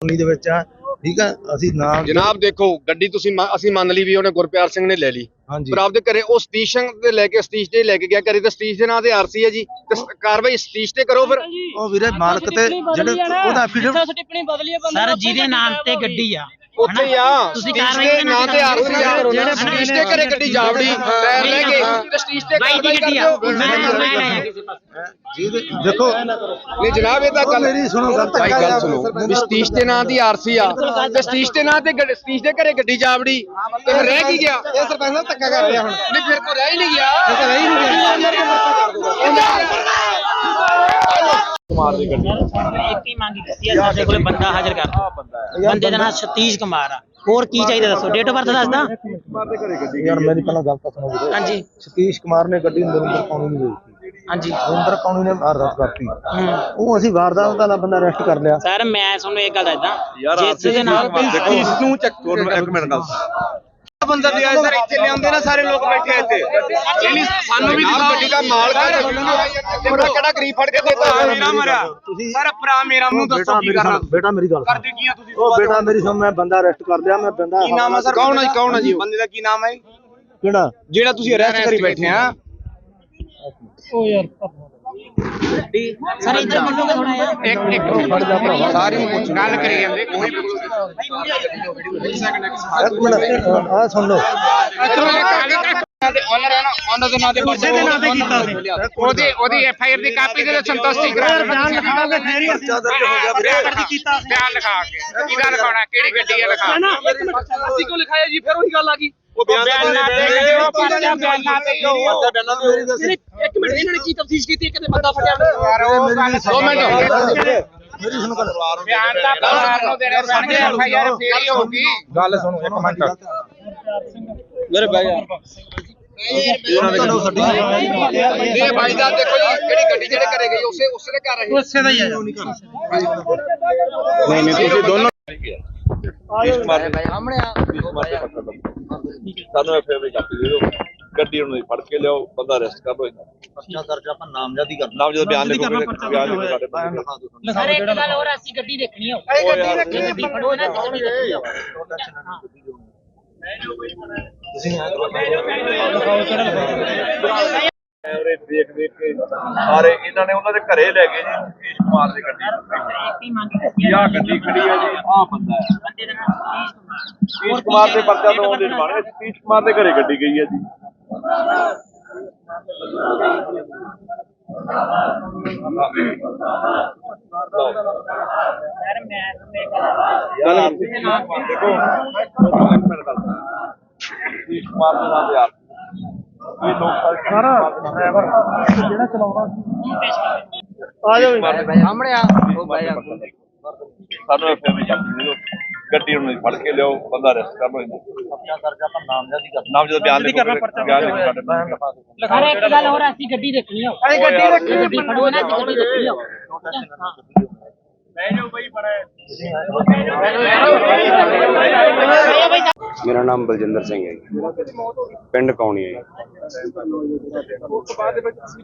Colony ਦੇ ਵਿੱਚ ਆ। ਠੀਕ ਆ? ਅਸੀਂ ਨਾਮ ਜਨਾਬ ਦੇਖੋ ਗੱਡੀ ਤੁਸੀਂ ਮੰਨ- ਅਸੀਂ ਮੰਨ ਲਈ ਵੀ ਉਹਨੇ ਗੁਰਪਿਆਰ ਸਿੰਘ ਨੇ ਲੈ ਲਈ। ਹਾਂਜੀ। ਪਰ ਆਪਦੇ ਘਰੇ ਉਹ ਸਤੀਸ਼ ਸਿੰਘ ਦੇ ਲੈ ਕੇ ਸਤੀਸ਼ ਤੇ ਲੈ ਕੇ ਗਿਆ। ਘਰੇ ਤੇ ਸਤੀਸ਼ ਦੇ ਨਾਂ ਤੇ ਆਰਸੀ ਹੈ ਜੀ। ਤੇ ਸ- ਕਾਰਵਾਈ ਸਤੀਸ਼ ਤੇ ਕਰੋ ਫਿਰ। ਉਹ ਵੀਰੇ ਮਾਲਕ ਤੇ ਜਿਹੜੇ ਉਹਦਾ ਐਫੀਡੇਵਿਟ ਟਿੱਪਣੀ ਬਦਲੀ ਆ ਬੰਦਾ ਸਰ ਜਿਹਦੇ ਨਾਮ ਤੇ ਗੱਡੀ ਆ। ਉੱਥੇ ਆ। ਕਾਰਵਾਈ ਦੇ ਨਾਂ ਤੇ ਆਰਸੀ ਆ ਜਿਹੜੇ ਸਤੀਸ਼ ਦੇ ਘਰੇ ਗੱਡੀ ਜਾਵੜੀ ਟਾਇਰ ਲੈ ਕੇ। ਤੇ ਤੇ ਬਾਈ ਦੀ ਗੱਡੀ ਕਰ ਆ। ਦਿਓ ਮੈਂ ਮੈਂ ਲਿਆ ਕਿਸੇ ਪਾਸੇ ਦੇਖੋ ਨਹੀਂ ਜਨਾਬ ਇਹ ਤਾਂ ਗੱਲ ਮੇਰੀ ਸੁਣੋ ਭਾਈ ਗੱਲ ਸੁਣੋ। ਸਤੀਸ਼ ਦੇ ਨਾਂ ਦੀ ਆਰਸੀ ਆ। ਤੇ ਸਤੀਸ਼ ਦੇ ਨਾਂ ਤੇ ਗੱਡ- ਸਤੀਸ਼ ਦੇ ਘਰੇ ਗੱਡੀ ਜਾਵੜੀ ਤੇ ਫਿਰ ਰਹਿ ਕੀ ਗਿਆ? ਇਹ ਸਰਪੰਚ ਸਾਹਿਬ ਧੱਕਾ ਕਰ ਰਿਹਾ ਹੁਣ। ਨਹੀਂ ਫਿਰ ਕੋ ਰਹਿ ਹੀ ਨਹੀਂ ਗਿਆ। ਰਹਿ ਹੀ ਨਹੀਂ ਇੱਕ ਹੀ ਮੰਗ ਕੀਤੀ ਆ ਸਾਡੇ ਕੋਲੇ ਬੰਦਾ ਹਾਜ਼ਰ ਕਰ। ਬੰਦੇ ਦਾ ਨਾਮ ਸਤੀਸ਼ ਕੁਮਾਰ ਆ। ਹੋਰ ਕੀ ਚਾਹੀਦਾ ਦੱਸੋ? ਡੇਟ ਆਫ ਬਰਥ ਦੱਸਦਾ। ਯਾਰ ਮੇਰੀ ਪਹਿਲਾਂ ਗੱਲ ਤਾਂ ਸੁਣੋ ਵੀਰੇ। ਹਾਂਜੀ। ਸਤੀਸ਼ ਕੁਮਾਰ ਨੇ ਗੱਡੀ ਨਰਿੰਦਰ ਕੌਣੀ ਨੂੰ ਦੇ ਦਿੱਤੀ। ਹਾਂਜੀ। ਨਰਿੰਦਰ ਕੌਣੀ ਨੇ ਅਰਦਾਸ ਕਰਤੀ। ਹੂੰ। ਉਹ ਅਸੀਂ ਵਾਰਦਾਤ ਦਾ ਬੰਦਾ ਅਰੈਸਟ ਕਰ ਲਿਆ। ਸਰ ਮੈਂ ਤੁਹਾਨੂੰ ਇੱਕ ਗੱਲ ਦੱਸਦਾ। ਜਿਸ ਦੇ ਨਾਲ ਇਸ ਨੂੰ ਚੱਕੋ ਇੱਕ ਮਿੰਟ ਗੱਲ ਬੰਦਾ ਲਿਆ ਸਰ ਇੱਥੇ ਲਿਆਉਂਦੇ ਨਾ ਸਾਰੇ ਲੋਕ ਬੈਠੇ ਇੱਥੇ। ਜਿਹੜੀ ਸਾਨੂੰ ਵੀ ਦਿਖਾਓ। ਗੱਡੀ ਦਾ ਮਾਲਕ ਹੈ ਕਿਹੜਾ ਗਰੀਬ ਫੜ ਕੇ ਦੇਤਾ। ਮੇਰਾ ਮਰਿਆ ਤੁਸੀਂ ਸਰ ਭਰਾ ਮੇਰਾ ਬੇਟਾ ਦੱਸੋ ਕੀ ਮੇਰੀ ਕਰਨਾ? ਸੁਣ- ਬੇਟਾ ਮੇਰੀ ਗੱਲ। ਕਰਦੇ ਕੀ ਆ ਤੁਸੀਂ ਉਹ ਬੇਟਾ ਮੇਰੀ ਸੁਣ ਮੈਂ ਬੰਦਾ ਅਰੈਸਟ ਕਰ ਲਿਆ ਮੈਂ ਬੰਦਾ ਕੀ ਨਾਮ ਹੈ ਸਰ? ਕੌਣ ਹੈ ਕੌਣ ਹੈ ਜੀ ਬੰਦੇ ਦਾ ਕੀ ਨਾਮ ਹੈ ਕਿਹੜਾ? ਜਿਹੜਾ ਤੁਸੀਂ ਅਰੈਸਟ ਕਰੀ ਬੈਠੇ ਆ। ਸਰ ਇੱਧਰ ਮੰਨੋਗੇ ਥੋੜਾ ਜਿਹਾ ਇੱਕ ਇੱਕ ਸਾਰੀ ਗੱਲ ਕਰੀ ਜਾਂਦੇ ਕੋਈ ਇੱਕ ਮਿੰਟ ਆ ਸੁਣ ਲਓ। ਓਨਰ ਹੈ ਨਾ ਓਨਰ ਦੇ ਨਾਂ ਤੇ ਉਸੇ ਦੇ ਨਾਂ ਤੇ ਕੀਤਾ ਸੀ ਉਹਦੀ ਉਹਦੀ ਐਫ ਆਈ ਆਰ ਦੀ ਕਾਪੀ ਦੇ ਸੰਤੁਸ਼ਟੀ ਕਰਾ ਬਿਆਨ ਲਿਖਾਓਗੇ ਫੇਰ ਹੀ ਪਰਚਾ ਦਰਜ ਹੋ ਗਿਆ ਵੀਰੇ ਕੀਤਾ ਬਿਆਨ ਲਿਖਾ ਕੇ। ਕਿਹਦਾ ਲਿਖਾਉਣਾ ਕਿਹੜੀ ਗੱਡੀ ਹੈ ਲਿਖਾ ਅਸੀਂ ਕਿਉਂ ਲਿਖਾਇਆ ਜੀ? ਫਿਰ ਉਹੀ ਗੱਲ ਆ ਗਈ। ਉਹ ਬਿਆਨ ਨਾ ਦੇ ਉਹ ਪਰਚਾ ਬਿਆਨ ਨਾ ਦੇ ਨਹੀਂ, ਇੱਕ ਮਿੰਟ ਇਹਨਾਂ ਨੇ ਕੀ ਤਫਤੀਸ਼ ਕੀਤੀ ਕਿਤੇ ਬੰਦਾ ਫੜਿਆ ਦੋ ਮਿੰਟ ਮੇਰੀ ਸੁਣ ਗੱਲ ਬਿਆਨ ਤਾਂ ਪਰਿਵਾਰ ਨੂੰ ਦੇਣੇ ਸਾਡੇ ਐਫ ਆਈ ਆਰ ਫੇਰ ਹੀ ਹੋਊਗੀ। ਗੱਲ ਸੁਣੋ ਇੱਕ ਮਿੰਟ। ਮੇਰੇ ਭਾਈ ਇਹ ਭਾਈ ਦਾ ਦੇਖੋ ਜੀ ਕਿਹੜੀ ਗੱਡੀ ਜਿਹੜੇ ਘਰੇ ਗਈ ਉਸੇ ਉਸੇ ਦੇ ਘਰ ਰਹੀ ਉਸੇ ਦਾ ਹੀ ਆ। ਨਹੀਂ ਨਹੀਂ ਤੁਸੀਂ ਦੋਨੋਂ ਸਾਨੂੰ ਐਫਆਈਆਰ ਦੀ ਕਾਪੀ ਦੇ ਦਿਓ। ਗੱਡੀ ਉਹਨੂੰ ਫੜ ਕੇ ਲਿਆਓ ਬੰਦਾ ਅਰੈਸਟ ਕਰ ਲਓ ਪਰਚਾ ਦਰਜ ਆਪਾਂ ਨਾਮਜ਼ਦਗੀ ਕਰ ਨਾਮ ਜਦੋਂ ਬਿਆਨ ਲਿਖੋਗੇ ਬਿਆਨ ਲਿਖੋ ਸਾਡੇ ਬੰਦੇ ਦਾ। ਸਰ ਇੱਕ ਗੱਲ ਹੋਰ ਅਸੀਂ ਗੱਡੀ ਦੇਖਣੀ ਆ। ਇਹ ਗੱਡੀ ਗੱਡੀ ਫੜੋ ਨਾ ਤੇ ਗੱਡੀ ਦੇਖਣੀ ਆ ਤੁਸੀਂ ਆ ਕੈਮਰੇ ਦੇਖ ਦੇਖ ਕੇ ਸਾਰੇ ਇਹਨਾਂ ਨੇ ਉਹਨਾਂ ਦੇ ਘਰੇ ਲੈ ਗਏ ਜੀ ਸਤੀਸ਼ ਕੁਮਾਰ ਦੀ ਗੱਡੀ ਆ ਗੱਡੀ ਖੜੀ ਹੈ ਜੀ? ਆਹ ਬੰਦਾ ਹੈ। ਸਤੀਸ਼ ਕੁਮਾਰ। ਦੇ ਪਰਚਾ ਤੋਂ ਉਹਦੇ ਜਮਾਨੇ ਸਤੀਸ਼ ਕੁਮਾਰ ਦੇ ਘਰੇ ਗੱਡੀ ਗਈ ਹੈ ਜੀ। ਸਰ ਮੈਂ ਇੱਕ ਗੱਲ ਦੇਖੋ ਸਤੀਸ਼ ਕੁਮਾਰ ਦੇ ਨਾਮ ਯਾਰ ਇਹ ਲੋਕ ਸਾਰਾ ਡਰਾਈਵਰ ਜਿਹੜਾ ਚਲਾਉਂਦਾ ਆ ਜਾਓ ਸਾਹਮਣੇ ਆ ਉਹ ਭਾਈ ਸਾਨੂੰ ਐਫਐਮ ਵਿੱਚ ਦੇ ਦਿਓ ਗੱਡੀ ਉਹਨੂੰ ਫੜ ਕੇ ਲਿਆਓ ਬੰਦਾ ਅਰੈਸਟ ਕਰ ਲਓ ਇਹਨੂੰ ਪਰਚਾ ਦਰਜ ਆਪਾਂ ਨਾਮਜ਼ਦਗੀ ਕਰ ਨਾਮ ਜਦੋਂ ਬਿਆਨ ਲਿਖੋਗੇ ਬਿਆਨ ਲਿਖੋ ਸਾਡੇ ਬੰਦੇ ਦਾ। ਸਰ ਇੱਕ ਗੱਲ ਹੋਰ ਅਸੀਂ ਗੱਡੀ ਦੇਖਣੀ ਆ ਅਸੀਂ ਗੱਡੀ ਦੇਖਣੀ ਗੱਡੀ ਫੜੋ ਨਾ ਤੇ ਗੱਡੀ ਦੇਖਣੀ ਆ ਮੇਰਾ ਨਾਮ ਬਲਜਿੰਦਰ ਸਿੰਘ ਹੈ ਜੀ। ਪਿੰਡ ਕੌਣੀ ਹੈ ਜੀ।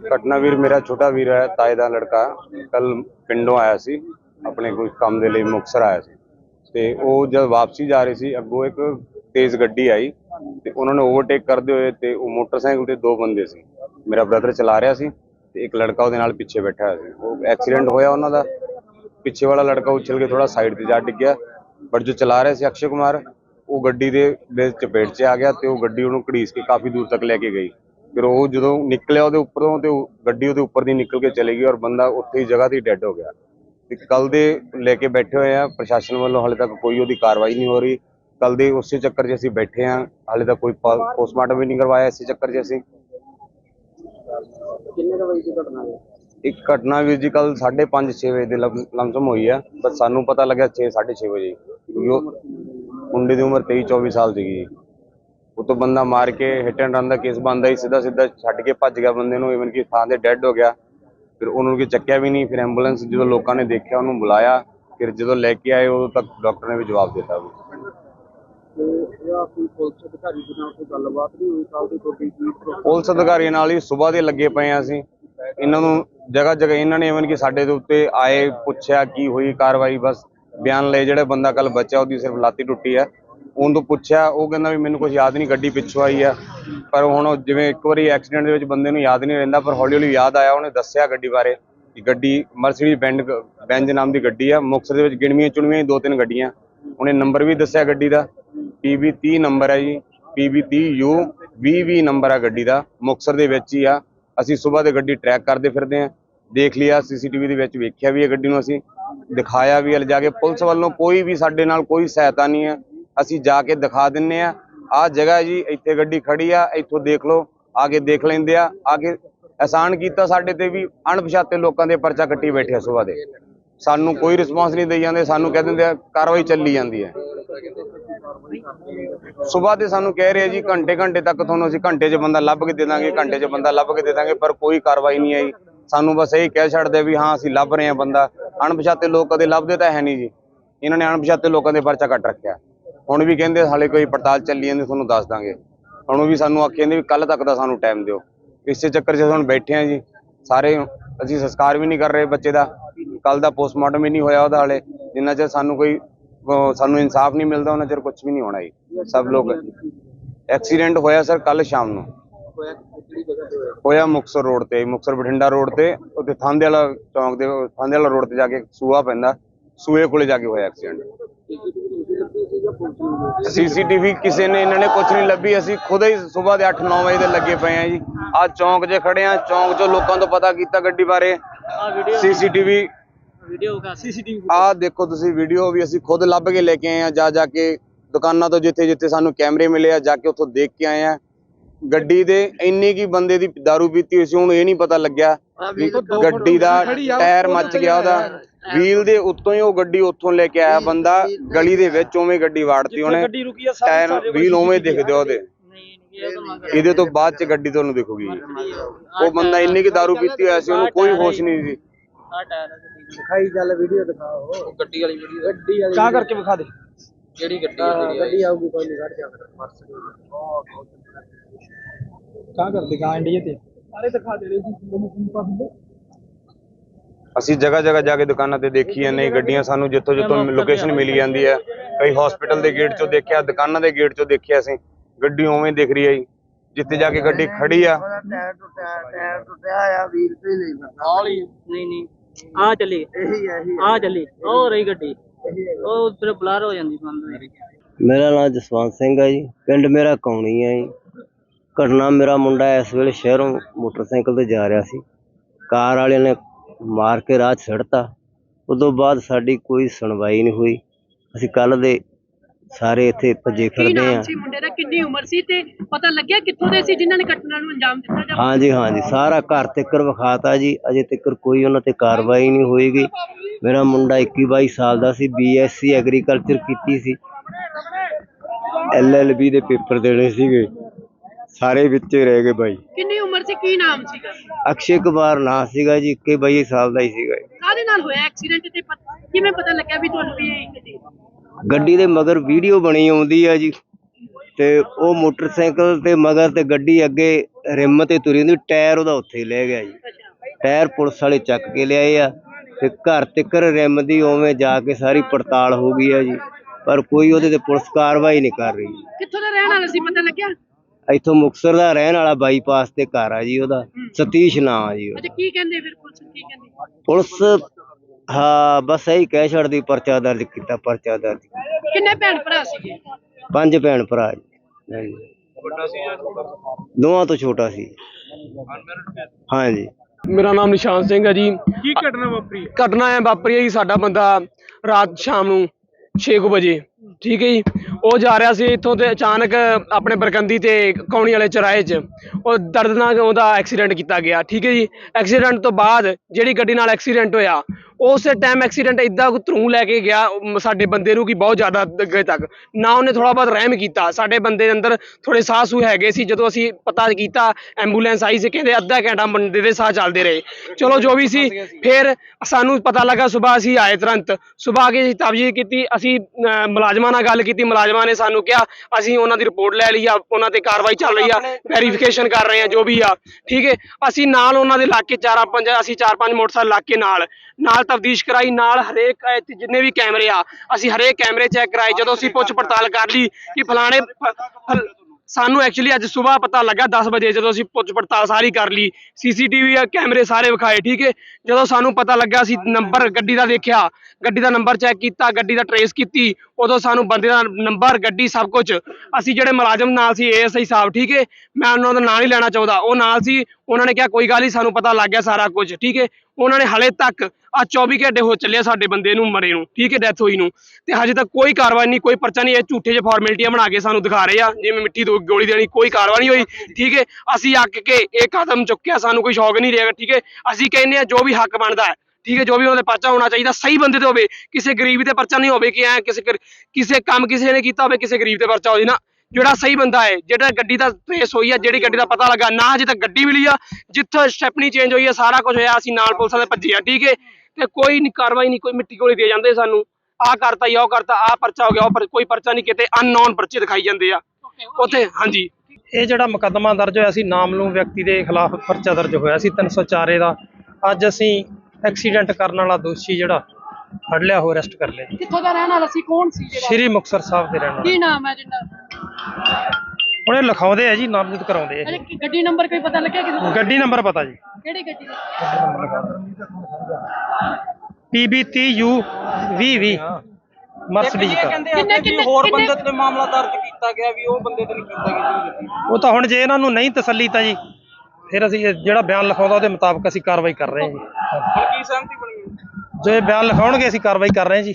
ਘਟਨਾ ਵੀਰ ਮੇਰਾ ਛੋਟਾ ਵੀਰ ਹੈ, ਤਾਏ ਦਾ ਲੜਕਾ। ਕੱਲ ਪਿੰਡੋਂ ਆਇਆ ਸੀ, ਆਪਣੇ ਕੋਈ ਕੰਮ ਦੇ ਲਈ ਮੁਕਤਸਰ ਆਇਆ ਸੀ। ਤੇ ਉਹ ਜਦ ਵਾਪਸੀ ਜਾ ਰਹੀ ਸੀ, ਅੱਗੋਂ ਇੱਕ ਤੇਜ਼ ਗੱਡੀ ਆਈ ਤੇ ਉਹਨਾਂ ਨੇ ਓਵਰਟੇਕ ਕਰਦੇ ਹੋਏ ਤੇ ਉਹ ਮੋਟਰਸਾਈਕਲ ਤੇ ਦੋ ਬੰਦੇ ਸੀ। ਮੇਰਾ ਬ੍ਰਦਰ ਚਲਾ ਰਿਹਾ ਸੀ ਤੇ ਇੱਕ ਲੜਕਾ ਉਹਦੇ ਨਾਲ ਪਿੱਛੇ ਬੈਠਾ ਹੋਇਆ ਸੀ। ਉਹ ਐਕਸੀਡੈਂਟ ਹੋਇਆ ਉਹਨਾਂ ਦਾ। ਪਿੱਛੇ ਵਾਲਾ ਲੜਕਾ ਉਛਲ ਕੇ ਥੋੜਾ ਸਾਈਡ ਤੇ ਜਾ ਡਿੱਗਿਆ ਬਟ ਜੋ ਚਲਾ ਰਿਹਾ ਸੀ ਅਕਸ਼ੇ ਕੁਮਾਰ ਉਹ ਗੱਡੀ ਦੇ ਦੇ ਚਪੇਟ 'ਚ ਆ ਗਿਆ ਤੇ ਉਹ ਗੱਡੀ ਉਹਨੂੰ ਘੜੀਸ ਕੇ ਕਾਫੀ ਦੂਰ ਤੱਕ ਲੈ ਕੇ ਗਈ। ਫਿਰ ਉਹ ਜਦੋਂ ਨਿਕਲਿਆ ਉਹਦੇ ਉੱਪਰੋਂ ਤੇ ਉਹ ਗੱਡੀ ਉਹਦੇ ਉੱਪਰ ਦੀ ਨਿਕਲ ਕੇ ਚਲੇ ਗਈ ਔਰ ਬੰਦਾ ਉੱਥੇ ਹੀ ਜਗ੍ਹਾ ਤੇ ਡੈੱਡ ਹੋ ਗਿਆ। ਤੇ ਕੱਲ ਦੇ ਲੈ ਕੇ ਬੈਠੇ ਹੋਏ ਆ ਪ੍ਰਸ਼ਾਸਨ ਵੱਲੋਂ ਹਾਲੇ ਤੱਕ ਕੋਈ ਉਹਦੀ ਕਾਰਵਾਈ ਨਹੀਂ ਹੋ ਰਹੀ। ਕੱਲ ਦੇ ਉਸੇ ਚੱਕਰ 'ਚ ਅਸੀਂ ਬੈਠੇ ਆ ਹਾਲੇ ਤੱਕ ਕੋਈ ਪੋਸਟਮਾਰਟਮ ਵੀ ਨਹੀਂ ਕਰਵਾਇਆ ਇਸੇ ਚੱਕਰ 'ਚ ਅਸੀਂ। ਇੱਕ ਘਟਨਾ ਵੀਰ ਜੀ ਕੱਲ 5:30 6 ਵਜੇ ਦੇ ਲਮ- ਲਮਸਮ ਹੋਈ ਆ ਬਸ ਸਾਨੂੰ ਪਤਾ ਲੱਗਿਆ 6 6:30 ਵਜੇ। ਮੁੰਡੇ ਦੀ ਉਮਰ 23 24 ਸਾਲ ਸੀਗੀ ਉਹ ਤੋਂ ਬੰਦਾ ਮਾਰ ਕੇ ਹਿੱਟ ਐਂਡ ਰਨ ਦਾ ਕੇਸ ਬੰਦਾ ਹੀ ਸਿੱਧਾ ਸਿੱਧਾ ਛੱਡ ਕੇ ਭੱਜ ਗਿਆ ਬੰਦੇ ਨੂੰ ਇਵਨ ਕਿ ਥਾਂ ਤੇ ਡੈੱਡ ਹੋ ਗਿਆ। ਫਿਰ ਉਹਨੂੰ ਕਿ ਚੱਕਿਆ ਵੀ ਨਹੀਂ ਫਿਰ ਐਂਬੂਲੈਂਸ ਜਦੋਂ ਲੋਕਾਂ ਨੇ ਦੇਖਿਆ ਉਹਨੂੰ ਬੁਲਾਇਆ। ਫਿਰ ਜਦੋਂ ਲੈ ਕੇ ਆਏ ਉਦੋਂ ਤੱਕ ਡਾਕਟਰ ਨੇ ਵੀ ਜਵਾਬ ਦਿੱਤਾ ਵੀ। ਪੁਲਿਸ ਅਧਿਕਾਰੀਆਂ ਨਾਲ ਹੀ ਸਵੇਰ ਦੇ ਲੱਗੇ ਪਏ ਆ ਅਸੀਂ। ਇਹਨਾਂ ਨੂੰ ਜਗ੍ਹਾ ਜਗ੍ਹਾ ਇਹਨਾਂ ਨੇ ਇਵਨ ਕਿ ਸਾਡੇ ਦੇ ਉੱਤੇ ਆਏ ਪੁੱਛਿਆ ਕੀ ਹੋਈ ਕਾਰਵਾਈ ਬਸ ਬਿਆਨ ਲਏ ਜਿਹੜੇ ਬੰਦਾ ਕੱਲ ਬਚਿਆ, ਉਹਦੀ ਸਿਰਫ ਲਾਤੀ ਟੁੱਟੀ ਆ। ਉਹਨੂੰ ਤੋਂ ਪੁੱਛਿਆ, ਉਹ ਕਹਿੰਦਾ ਵੀ ਮੈਨੂੰ ਕੁਝ ਯਾਦ ਨਹੀਂ, ਗੱਡੀ ਪਿੱਛੋਂ ਆਈ ਆ। ਪਰ ਹੁਣ ਜਿਵੇਂ ਇੱਕ ਵਾਰੀ ਐਕਸੀਡੈਂਟ ਦੇ ਵਿੱਚ ਬੰਦੇ ਨੂੰ ਯਾਦ ਨਹੀਂ ਰਹਿੰਦਾ, ਪਰ ਹੌਲੀ ਹੌਲੀ ਯਾਦ ਆਇਆ, ਉਹਨੇ ਦੱਸਿਆ ਗੱਡੀ ਬਾਰੇ ਕਿ ਗੱਡੀ ਮਰਸੀਡੀਜ਼ ਬੈਂਡ ਬੈਂਜ ਨਾਮ ਦੀ ਗੱਡੀ ਆ। ਮੁਕਤਸਰ ਦੇ ਵਿੱਚ ਗਿਣਵੀਆਂ ਚੁਣਵੀਆਂ ਹੀ ਦੋ ਤਿੰਨ ਗੱਡੀਆਂ। ਉਹਨੇ ਨੰਬਰ ਵੀ ਦੱਸਿਆ ਗੱਡੀ ਦਾ। PB 30 ਨੰਬਰ ਹੈ ਜੀ। PB 30 U 20 ਨੰਬਰ ਆ ਗੱਡੀ ਦਾ। ਮੁਕਤਸਰ ਦੇ ਵਿੱਚ ਹੀ ਆ। ਅਸੀਂ ਸਵੇਰ ਦੇ ਗੱਡੀ ਟਰੈਕ ਕਰਦੇ ਫਿਰਦੇ ਆ। ਦੇਖ ਲਿਆ, ਸੀਸੀਟੀਵੀ ਦੇ ਵਿੱਚ ਵੇਖਿਆ ਵੀ ਇਹ ਗੱਡੀ ਨੂੰ ਅਸੀਂ। ਦਿਖਾਇਆ ਵੀ ਹੈ ਜਾ ਕੇ ਪੁਲਿਸ ਵੱਲੋਂ ਕੋਈ ਵੀ ਸਾਡੇ ਨਾਲ ਕੋਈ ਸਹਾਇਤਾ ਨਹੀਂ ਹੈ। ਅਸੀਂ ਜਾ ਕੇ ਦਿਖਾ ਦਿੰਨੇ ਆ। ਆਹ ਜਗ੍ਹਾ ਜੀ, ਇੱਥੇ ਗੱਡੀ ਖੜੀ ਆ, ਇੱਥੋਂ ਦੇਖ ਲਓ ਆ ਕੇ ਦੇਖ ਲੈਂਦੇ ਆ। ਆ ਕੇ ਆਸਾਨ ਕੀਤਾ ਸਾਡੇ ਤੇ ਵੀ ਅਣਪਛਾਤੇ ਲੋਕਾਂ ਦੇ ਪਰਚਾ ਕੱਟੀ ਬੈਠੇ ਆ ਸਵੇਰ ਦੇ। ਸਾਨੂੰ ਕੋਈ ਰਿਸਪਾਂਸ ਨਹੀਂ ਦੇਈ ਜਾਂਦੇ, ਸਾਨੂੰ ਕਹਿ ਦਿੰਦੇ ਆ, ਕਾਰਵਾਈ ਚੱਲੀ ਜਾਂਦੀ ਹੈ। ਸਵੇਰ ਦੇ ਸਾਨੂੰ ਕਹਿ ਰਹੇ ਜੀ, ਘੰਟੇ ਘੰਟੇ ਤੱਕ ਤੁਹਾਨੂੰ ਅਸੀਂ ਘੰਟੇ 'ਚ ਬੰਦਾ ਲੱਭ ਕੇ ਦੇ ਦਾਂਗੇ, ਘੰਟੇ 'ਚ ਬੰਦਾ ਲੱਭ ਕੇ ਦੇ ਦਾਂਗੇ, ਪਰ ਕੋਈ ਕਾਰਵਾਈ ਨਹੀਂ ਆਈ। ਸਾਨੂੰ ਬਸ ਇਹੀ ਕਹਿ ਛੱਡਦੇ ਵੀ ਹਾਂ, ਅਸੀਂ ਲੱਭ ਰਹੇ ਹਾਂ ਬੰਦਾ। ਅਣਪਛਾਤੇ ਲੋਕ ਕਦੇ ਲੱਭਦੇ ਤਾਂ ਹੈ ਨਹੀਂ ਜੀ। ਇਹਨਾਂ ਨੇ ਅਣਪਛਾਤੇ ਲੋਕਾਂ ਦੇ ਪਰਚਾ ਕੱਟ ਰੱਖਿਆ। ਹੁਣ ਵੀ ਕਹਿੰਦੇ ਹਾਲੇ ਕੋਈ ਪੜਤਾਲ ਚੱਲੀ ਜਾਂਦੀ, ਤੁਹਾਨੂੰ ਦੱਸ ਦਾਂਗੇ। ਹੁਣ ਵੀ ਸਾਨੂੰ ਆਖੀ ਜਾਂਦੇ ਵੀ ਕੱਲ ਤੱਕ ਦਾ ਸਾਨੂੰ ਟਾਈਮ ਦਿਓ। ਇਸੇ ਚੱਕਰ 'ਚ ਹੁਣ ਬੈਠੇ ਆ ਜੀ। ਸਾਰੇ ਅਸੀਂ ਸੰਸਕਾਰ ਵੀ ਨਹੀਂ ਕਰ ਰਹੇ ਬੱਚੇ ਦਾ। ਕੱਲ ਦਾ ਪੋਸਟਮਾਰਟਮ ਵੀ ਨਹੀਂ ਹੋਇਆ ਉਹਦਾ ਹਾਲੇ। ਜਿੰਨਾ ਚਿਰ ਸਾਨੂੰ ਕੋਈ ਸਾਨੂੰ ਇਨਸਾਫ ਨਹੀਂ ਮਿਲਦਾ, ਉਹਨਾਂ ਚਿਰ ਕੁਝ ਵੀ ਨਹੀਂ ਹੋਣਾ ਜੀ। ਸਭ ਲੋਕ ਐਕਸੀਡੈਂਟ ਹੋਇਆ ਸਰ ਕੱਲ ਸ਼ਾਮ ਨੂੰ। ਹੋਇਆ ਮੁਕਸਰ ਰੋਡ ਤੇ ਮੁਕਸਰ ਬਠਿੰਡਾ ਰੋਡ ਤੇ ਉੱਥੇ ਥਾਂਦੇ ਵਾਲਾ ਚੌਂਕ ਦੇ ਥਾਂਦੇ ਵਾਲਾ ਰੋਡ ਤੇ ਜਾ ਕੇ ਸੂਆ ਪੈਂਦਾ ਸੂਏ ਕੋਲੇ ਜਾ ਕੇ ਹੋਇਆ ਐਕਸੀਡੈਂਟ ਸੀਸੀਟੀਵੀ ਕਿਸੇ ਨੇ ਇਹਨਾਂ ਨੇ ਕੁਝ ਨਹੀਂ ਲੱਭੀ ਅਸੀਂ ਖੁਦ ਹੀ ਸਵੇਰ ਦੇ 8-9 ਵਜੇ ਦੇ ਲੱਗੇ ਪਏ ਆ ਜੀ। ਆ ਚੌਂਕ 'ਚ ਖੜੇ ਆ ਚੌਂਕ 'ਚੋਂ ਲੋਕਾਂ ਤੋਂ ਪਤਾ ਕੀਤਾ ਗੱਡੀ ਬਾਰੇ। ਸੀਸੀਟੀਵੀ ਵੀਡੀਓ ਦਾ ਸੀਸੀਟੀਵੀ ਆਹ ਦੇਖੋ ਤੁਸੀਂ ਵੀਡੀਓ ਵੀ ਅਸੀਂ ਖੁਦ ਲੱਭ ਕੇ ਲੈ ਕੇ ਆਏ ਆ ਜਾ ਜਾ ਕੇ ਦੁਕਾਨਾਂ ਤੋਂ ਜਿੱਥੇ ਜਿੱਥੇ ਸਾਨੂੰ ਕੈਮਰੇ ਮਿਲੇ ਆ ਜਾ ਕੇ ਉੱਥੋਂ ਦੇਖ ਕੇ ਆਏ ਆ ਗੱਡੀ ਦੇ ਇੰਨੀ ਕੀ ਬੰਦੇ ਦੀ दारू ਪੀਤੀ ਹੋਈ ਸੀ ਹੁਣ ਇਹ ਨਹੀਂ ਪਤਾ ਲੱਗਿਆ ਵੀ ਗੱਡੀ ਦਾ ਟਾਇਰ ਮੱਚ ਗਿਆ ਉਹਦਾ ਵੀਲ ਦੇ ਉੱਤੋਂ ਹੀ ਉਹ ਗੱਡੀ ਉੱਥੋਂ ਲੈ ਕੇ ਆਇਆ ਬੰਦਾ ਗਲੀ ਦੇ ਵਿੱਚ ਉਵੇਂ ਗੱਡੀ ਵਾੜਤੀ ਉਹਨੇ ਟਾਇਰ ਵੀਲ ਉਵੇਂ ਦਿਖਦੇ ਉਹਦੇ ਇਹਦੇ ਤੋਂ ਬਾਅਦ ਚ ਗੱਡੀ ਤੁਹਾਨੂੰ ਦਿਖੂਗੀ ਜੀ। ਉਹ ਬੰਦਾ ਇੰਨੀ ਕੀ दारू ਪੀਤੀ ਹੋਇਆ ਸੀ ਉਹਨੂੰ ਕੋਈ ਹੋਸ਼ ਨਹੀਂ ਸੀ ਆ ਟਾਇਰ ਦਿਖਾਈ ਚੱਲ ਵੀਡੀਓ ਦਿਖਾਓ ਗੱਡੀ ਵਾਲੀ ਵੀਡੀਓ ਗੱਡੀ ਵਾਲੀ ਕਾ ਕਰਕੇ ਵਿਖਾ ਦੇ ਜਿਹੜੀ ਗੱਡੀ ਹੈ ਗੱਡੀ ਆਊਗੀ ਕੋਈ ਨਹੀਂ ਕੱਢ ਜਾ ਕਾ ਕਰਦੇ ਕਾ ਇੰਡੀਆ ਤੇ? ਅਰੇ ਦਿਖਾ ਦੇ ਰਹੇ ਅਸੀਂ ਜਗ੍ਹਾ ਜਗ੍ਹਾ ਜਾ ਕੇ ਦੁਕਾਨਾਂ ਤੇ ਦੇਖੀ ਜਾਂਦੇ ਗੱਡੀਆਂ ਸਾਨੂੰ ਜਿੱਥੋਂ ਜਿੱਥੋਂ ਲੋਕੇਸ਼ਨ ਮਿਲੀ ਜਾਂਦੀ ਹੈ ਕਈ ਹਸਪੀਟਲ ਦੇ ਗੇਟ 'ਚੋਂ ਦੇਖਿਆ ਦੁਕਾਨਾਂ ਦੇ ਗੇਟ 'ਚੋਂ ਦੇਖਿਆ ਅਸੀਂ। ਗੱਡੀ ਉਵੇਂ ਦਿਖ ਰਹੀ ਹੈ ਜੀ। ਜਿੱਥੇ ਜਾ ਕੇ ਗੱਡੀ ਖੜੀ ਆ। ਟਾਇਰ ਟੁੱਟਿਆ ਟਾਇਰ ਟੁੱਟਿਆ ਆ ਵੀਰ ਤੇ ਲਈ ਨਾਲ ਹੀ। ਨਹੀਂ ਨਹੀਂ। ਆ ਚੱਲੀ। ਇਹੀ ਇਹੀ ਆ। ਚੱਲੀ। ਉਹ ਰਹੀ ਗੱਡੀ। ਉਹ ਫਿਰ ਬਲਰ ਹੋ ਜਾਂਦੀ ਬੰਦ ਮੇਰਾ। ਨਾਮ ਜਸਵੰਤ ਸਿੰਘ ਹੈ ਜੀ। ਪਿੰਡ ਮੇਰਾ ਕੌਣੀ ਹੈ ਜੀ। ਘਟਨਾ ਮੇਰਾ ਮੁੰਡਾ ਇਸ ਵੇਲੇ ਸ਼ਹਿਰੋਂ ਮੋਟਰਸਾਈਕਲ ਤੇ ਜਾ ਰਿਹਾ ਸੀ। ਕਾਰ ਵਾਲੇ ਨੇ ਮਾਰ ਕੇ ਰਾਹ ਸਿੱਟਤਾ ਉਦੋਂ ਬਾਅਦ ਸਾਡੀ ਕੋਈ ਸੁਣਵਾਈ ਨਹੀਂ ਹੋਈ। ਅਸੀਂ ਕੱਲ ਦੇ ਸਾਰੇ ਇੱਥੇ ਭੱਜੇ ਕੀ ਫਿਰਦੇ ਨਾਮ ਆ ਸੀ ਮੁੰਡੇ ਦਾ? ਕਿੰਨੀ ਉਮਰ ਸੀ ਤੇ ਪਤਾ ਲੱਗਿਆ ਕਿੱਥੋਂ ਦੇ ਸੀ ਜਿਨ੍ਹਾਂ ਨੇ ਘਟਨਾ ਨੂੰ ਅੰਜਾਮ ਦਿੱਤਾ ਜਾਂ ਹਾਂਜੀ ਹਾਂਜੀ ਸਾਰਾ ਘਰ ਤਿੱਕਰ ਵਿਖਾਤਾ ਜੀ। ਅਜੇ ਤਿੱਕਰ ਕੋਈ ਉਹਨਾਂ ਤੇ ਕਾਰਵਾਈ ਨਹੀਂ ਹੋਏਗੀ। ਮੇਰਾ ਮੁੰਡਾ 21 22 ਸਾਲ ਦਾ ਸੀ। ਬੀਐਸਸੀ ਐਗਰੀਕਲਚਰ ਕੀਤੀ ਸੀ। ਐਲਐਲਬੀ ਦੇ ਪੇਪਰ ਦੇਣੇ ਸੀਗੇ। ਸਾਰੇ ਵਿੱਚੇ ਰਹਿ ਗਏ ਬਾਈ। ਕਿੰਨੀ ਉਮਰ ਸੀ? ਕੀ ਨਾਮ ਸੀਗਾ? ਅਕਸ਼ੇ ਕੁਮਾਰ ਨਾਂ ਸੀਗਾ ਜੀ 21 22 ਸਾਲ ਦਾ ਹੀ ਸੀਗਾ। ਕਾਹਦੇ ਨਾਲ ਹੋਇਆ ਐਕਸੀਡੈਂਟ ਤੇ? ਪਤਾ- ਕਿਵੇਂ ਪਤਾ ਲੱਗਿਆ ਵੀ ਤੁਹਾਨੂੰ ਵੀ ਇਹ ਗੱਡੀ? ਗੱਡੀ ਦੇ ਮਗਰ ਵੀਡੀਓ ਬਣੀ ਆਉਂਦੀ ਆ ਜੀ ਤੇ ਉਹ ਮੋਟਰਸਾਈਕਲ ਤੇ ਮਗਰ ਤੇ ਗੱਡੀ ਅੱਗੇ ਰਿਮ ਤੇ ਤੁਰੀ ਹੁੰਦੀ ਟਾਇਰ ਉਹਦਾ ਉੱਥੇ ਹੀ ਲੈ ਗਿਆ ਜੀ। ਟਾਇਰ ਪੁਲਿਸ ਵਾਲੇ ਚੱਕ ਕੇ ਲਿਆਏ ਆ ਤੇ ਘਰ ਤਿੱਕਰ ਰਿਮ ਦੀ ਉਵੇਂ ਜਾ ਕੇ ਸਾਰੀ ਪੜਤਾਲ ਹੋ ਗਈ ਆ ਜੀ ਪਰ ਕੋਈ ਉਹਦੇ ਤੇ ਪੁਲਿਸ ਕਾਰਵਾਈ ਨਹੀਂ ਕਰ ਰਹੀ। ਕਿੱਥੋਂ ਦਾ ਰਹਿਣ ਵਾਲਾ ਸੀ ਪਤਾ ਲੱਗਿਆ? ਇੱਥੋਂ ਮੁਕਤਸਰ ਦਾ ਰਹਿਣ ਵਾਲਾ ਬਾਈਪਾਸ ਤੇ ਘਰ ਆ ਜੀ ਉਹਦਾ ਸਤੀਸ਼ ਨਾਂ ਆ ਜੀ ਉਹਦਾ। ਅੱਛਾ ਕੀ ਕਹਿੰਦੇ ਫਿਰ ਪੁਲਿਸ ਕੀ ਕਹਿੰਦੀ? ਪੁਲਿਸ ਹਾਂ ਬਸ ਇਹੀ ਕਹਿ ਛੱਡਦੀ ਪਰਚਾ ਦਰਜ ਕੀਤਾ ਪਰਚਾ ਦਰਜ ਕਿੰਨੇ ਭੈਣ ਭਰਾ ਸੀਗੇ? ਪੰਜ ਭੈਣ ਭਰਾ ਜੀ। ਹਾਂਜੀ। ਦੋਵਾਂ ਤੋਂ ਛੋਟਾ ਸੀ। ਹਾਂਜੀ। ਮੇਰਾ ਨਾਮ ਨਿਸ਼ਾਨ ਸਿੰਘ ਹੈ ਜੀ। ਕੀ ਘਟਨਾ ਵਾਪਰੀ ਘਟਨਾ ਐ ਵਾਪਰੀ ਹੈ ਜੀ ਸਾਡਾ ਬੰਦਾ ਰਾਤ ਸ਼ਾਮ ਨੂੰ 6 ਵਜੇ ਠੀਕ ਹੈ ਜੀ? ਉਹ ਜਾ ਰਿਹਾ ਸੀ ਇੱਥੋਂ ਤੇ ਅਚਾਨਕ ਆਪਣੇ ਬਰਕੰਦੀ ਤੇ ਕੌਣੀ ਵਾਲੇ ਚੌਰਾਹੇ 'ਚ। ਉਹ ਦਰਦਨਾਕ ਉਹਦਾ ਐਕਸੀਡੈਂਟ ਕੀਤਾ ਗਿਆ। ਠੀਕ ਹੈ ਜੀ? ਐਕਸੀਡੈਂਟ ਤੋਂ ਬਾਅਦ ਜਿਹੜੀ ਗੱਡੀ ਨਾਲ ਐਕਸੀਡੈਂਟ ਹੋਇਆ ਉਸੇ ਟਾਈਮ ਐਕਸੀਡੈਂਟ ਇਦਾਂ ਧਰੂ ਲੈ ਕੇ ਗਿਆ ਸਾਡੇ ਬੰਦੇ ਨੂੰ ਕਿ ਬਹੁਤ ਜ਼ਿਆਦਾ ਅੱਗੇ ਤੱਕ। ਨਾ ਉਹਨੇ ਥੋੜਾ ਬਹੁਤ ਰਹਿਮ ਕੀਤਾ। ਸਾਡੇ ਬੰਦੇ ਦੇ ਅੰਦਰ ਥੋੜੇ ਸਾਹ ਸੂ ਹੈਗੇ ਸੀ ਜਦੋਂ ਅਸੀਂ ਪਤਾ ਕੀਤਾ ਐਂਬੂਲੈਂਸ ਆਈ ਸੀ ਕਹਿੰਦੇ ਅੱਧਾ ਘੰਟਾ ਬੰਦੇ ਦੇ ਸਾਹ ਚੱਲਦੇ ਰਹੇ। ਚਲੋ ਜੋ ਵੀ ਸੀ ਫਿਰ ਸਾਨੂੰ ਪਤਾ ਲੱਗਾ ਸਵੇਰ ਅਸੀਂ ਆਏ ਤੁਰੰਤ। ਸਵੇਰ ਆ ਕੇ ਅਸੀਂ ਤਬਜੀਹ ਕੀਤੀ ਅਸੀਂ ਮੁਲਾਜ਼ਮਾਂ ਨਾਲ ਗੱਲ ਕੀਤੀ। ਮੁਲਾਜ਼ਮਾਂ ਨੇ ਸਾਨੂੰ ਕਿਹਾ ਅਸੀਂ ਉਹਨਾਂ ਦੀ ਰਿਪੋਰਟ ਲੈ ਲਈ ਆ ਉਹਨਾਂ ਤੇ ਕਾਰਵਾਈ ਚੱਲ ਰਹੀ ਆ ਵੈਰੀਫਿਕੇਸ਼ਨ ਕਰ ਰਹੇ ਆ ਜੋ ਵੀ ਆ। ਠੀਕ ਹੈ? ਅਸੀਂ ਨਾਲ ਉਹਨਾਂ ਦੇ ਇਲਾਕੇ ਚਾਰਾਂ ਪੰਜ ਅਸੀਂ ਚਾਰ ਪੰਜ ਮੋਟਰਸਾਈਕਲ ਲਾ ਕੇ ਨਾਲ। ਨਾਲ ਤਬਦੀਸ਼ ਕਰਾਈ, ਨਾਲ ਹਰੇਕ ਇੱਥੇ ਜਿੰਨੇ ਵੀ ਕੈਮਰੇ ਆ, ਅਸੀਂ ਹਰੇਕ ਕੈਮਰੇ ਚੈੱਕ ਕਰਾਏ, ਜਦੋਂ ਅਸੀਂ ਪੁੱਛ ਪੜਤਾਲ ਕਰ ਲਈ ਕਿ ਫਲਾਣੇ ਸਾਨੂੰ ਐਕਚੁਅਲੀ ਅੱਜ ਸਵੇਰ ਪਤਾ ਲੱਗਾ 10 ਵਜੇ, ਜਦੋਂ ਅਸੀਂ ਪੁੱਛ ਪੜਤਾਲ ਸਾਰੀ ਕਰ ਲਈ ਸੀਸੀਟੀਵੀ ਕੈਮਰੇ ਸਾਰੇ ਵਿਖਾਏ, ਠੀਕ ਹੈ ਜਦੋਂ ਸਾਨੂੰ ਪਤਾ ਲੱਗਾ, ਅਸੀਂ ਨੰਬਰ ਗੱਡੀ ਦਾ ਦੇਖਿਆ, ਗੱਡੀ ਦਾ ਨੰਬਰ ਚੈੱਕ ਕੀਤਾ, ਗੱਡੀ ਦਾ ਟਰੇਸ ਕੀਤੀ, ਉਦੋਂ ਸਾਨੂੰ ਬੰਦੇ ਦਾ ਨੰਬਰ, ਗੱਡੀ, ਸਭ ਕੁਝ ਅਸੀਂ ਜਿਹੜੇ ਮੁਲਾਜ਼ਮ ਨਾਲ ਸੀ ਏਐਸਆਈ ਸਾਹਿਬ, ਠੀਕ ਹੈ ਮੈਂ ਉਹਨਾਂ ਦਾ ਨਾਂ ਨਹੀਂ ਲੈਣਾ ਚਾਹੁੰਦਾ, ਉਹ ਨਾਲ ਸੀ, ਉਹਨਾਂ ਨੇ ਕਿਹਾ, ਕੋਈ ਗੱਲ ਨਹੀਂ ਸਾਨੂੰ ਪਤਾ ਲੱਗ ਗਿਆ ਸਾਰਾ ਕੁਝ ਠੀਕ ਹੈ ਉਹਨਾਂ ਨੇ ਹਲੇ ਤੱਕ ਆ 24 ਘੰਟੇ ਹੋ ਚੱਲਿਆ ਸਾਡੇ ਬੰਦੇ ਨੂੰ, ਮਰੇ ਨੂੰ, ਠੀਕ ਹੈ ਡੈਥ ਹੋਈ ਨੂੰ। ਤੇ ਹਜੇ ਤੱਕ ਕੋਈ ਕਾਰਵਾਈ ਨਹੀਂ, ਕੋਈ ਪਰਚਾ ਨਹੀਂ, ਇਹ ਝੂਠੇ ਜਿਹੇ ਫਾਰਮੈਲਿਟੀਆਂ ਬਣਾ ਕੇ ਸਾਨੂੰ ਦਿਖਾ ਰਹੇ ਆ। ਜਿਵੇਂ ਮਿੱਟੀ ਦੋ ਗੋਲੀ ਦੇਣੀ, ਕੋਈ ਕਾਰਵਾਈ ਨਹੀਂ ਹੋਈ, ਠੀਕ ਹੈ। ਅਸੀਂ ਅੱਕ ਕੇ ਇਹ ਕਦਮ ਚੁੱਕਿਆ, ਸਾਨੂੰ ਕੋਈ ਸ਼ੌਕ ਨਹੀਂ ਰਿਹਾ, ਠੀਕ ਹੈ। ਅਸੀਂ ਕਹਿੰਦੇ ਆ ਜੋ ਵੀ ਹੱਕ ਬਣਦਾ ਹੈ, ਠੀਕ ਹੈ, ਜੋ ਵੀ ਉਹਦੇ ਪਰਚਾ ਹੋਣਾ ਚਾਹੀਦਾ, ਸਹੀ ਬੰਦੇ ਤੇ ਹੋਵੇ। ਕਿਸੇ ਗਰੀਬ ਤੇ ਪਰਚਾ ਨਹੀਂ ਹੋਵੇ ਕਿ ਐ ਕਿਸੇ ਕਿਸੇ ਕੰਮ ਕਿਸੇ ਨੇ ਕੀਤਾ ਹੋਵੇ, ਕਿਸੇ ਗਰੀਬ ਤੇ ਪਰਚਾ ਹੋਵੇ ਨਾ। ਜਿਹੜਾ ਸਹੀ ਬੰਦਾ ਹੈ, ਜਿਹੜਾ ਗੱਡੀ ਦਾ ਟ੍ਰੇਸ ਹੋਈ ਆ, ਜਿਹੜੀ ਗੱਡੀ ਦਾ ਪਤਾ ਲੱਗਾ, ਨਾ ਅਜੇ ਤੱਕ ਗੱਡੀ ਮਿਲੀ ਆ। ਜਿੱਥੋਂ ਸਟੈਪਨੀ ਚੇਂਜ ਹੋਈ ਆ, ਸਾਰਾ ਕੁਝ ਹੋਇਆ, ਅਸੀਂ ਨਾਲ ਪੁਲਿਸ ਦੇ ਭੱਜੇ ਆ, ਠੀਕ ਹੈ। ਤੇ ਕੋਈ ਨਹੀਂ ਕਾਰਵਾਈ ਨਹੀਂ ਕੋਈ ਮਿੱਟੀ ਗੋਲੀ ਦੇ ਜਾਂਦੇ ਸਾਨੂੰ। ਆਹ ਕਰਤਾ ਉਹ ਕਰਤਾ ਆਹ ਪਰਚਾ ਹੋ ਗਿਆ ਉਹ ਪਰ ਕੋਈ ਪਰਚਾ ਨਹੀਂ ਕਿਤੇ ਅਨਨੋਨ ਪਰਚੇ ਦਿਖਾਈ ਜਾਂਦੇ ਆ। ਉੱਥੇ ਹਾਂਜੀ। ਇਹ ਜਿਹੜਾ ਮੁਕੱਦਮਾ ਦਰਜ ਹੋਇਆ ਸੀ ਨਾਮਲੂਮ ਵਿਅਕਤੀ ਦੇ ਖਿਲਾਫ ਪਰਚਾ ਦਰਜ ਹੋਇਆ ਸੀ 304 ਦਾ। ਅੱਜ ਅਸੀਂ ਐਕਸੀਡੈਂਟ ਕਰਨ ਵਾਲਾ ਦੋਸ਼ੀ ਜਿਹੜਾ ਫੜ ਲਿਆ ਹੋ ਅਰੈਸਟ ਕਰ ਲਿਆ। ਕਿੱਥੋਂ ਦਾ ਰਹਿਣ ਵਾਲਾ ਸੀ? ਕੌਣ ਸੀ ਜਿਹੜਾ? ਸ਼੍ਰੀ ਮੁਕਤਸਰ ਸਾਹਿਬ ਦੇ ਰਹਿਣ ਵਾਲੇ। ਕੀ ਨਾਮ ਹੈ ਜਿੰਨਾ ਹੁਣ ਇਹ ਲਿਖਾਉਂਦੇ ਆ ਜੀ ਨਾਮਜ਼ਦ ਕਰਾਉਂਦੇ ਆ ਕੀ- ਗੱਡੀ ਨੰਬਰ ਕੋਈ ਪਤਾ ਲੱਗਿਆ ਕਿਸੇ ਨੂੰ? ਗੱਡੀ ਨੰਬਰ ਪਤਾ ਜੀ। ਕਿਹੜੀ ਗੱਡੀ? ਦਾ PB 30U 2020 ਮਰਸੀਡੀਜ਼ ਦਾ। ਕਿੰਨੇ ਕਿੰਨੇ ਹੋਰ ਬੰਦੇ ਤੇ ਮਾਮਲਾ ਦਰਜ ਕੀਤਾ ਗਿਆ ਵੀ ਉਹ ਬੰਦੇ ਤੇ ਨਹੀਂ ਕੀਤਾ ਗਿਆ ਉਹ ਤਾਂ ਹੁਣ ਜੇ ਇਹਨਾਂ ਨੂੰ ਨਹੀਂ ਤਸੱਲੀ ਤਾਂ ਜੀ ਫਿਰ ਅਸੀਂ ਇਹ ਜਿਹੜਾ ਬਿਆਨ ਲਿਖਾਉਂਦਾ ਉਹਦੇ ਮੁਤਾਬਕ ਅਸੀਂ ਕਾਰਵਾਈ ਕਰ ਰਹੇ ਹਾਂ ਜੀ। ਹੁਣ ਕੀ ਸਹਿਮਤੀ ਬਣੀ ਹੈ? ਜੋ ਇਹ ਬਿਆਨ ਲਿਖਾਉਣਗੇ ਅਸੀਂ ਕਾਰਵਾਈ ਕਰ ਰਹੇ ਹਾਂ ਜੀ।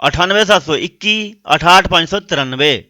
98721 68593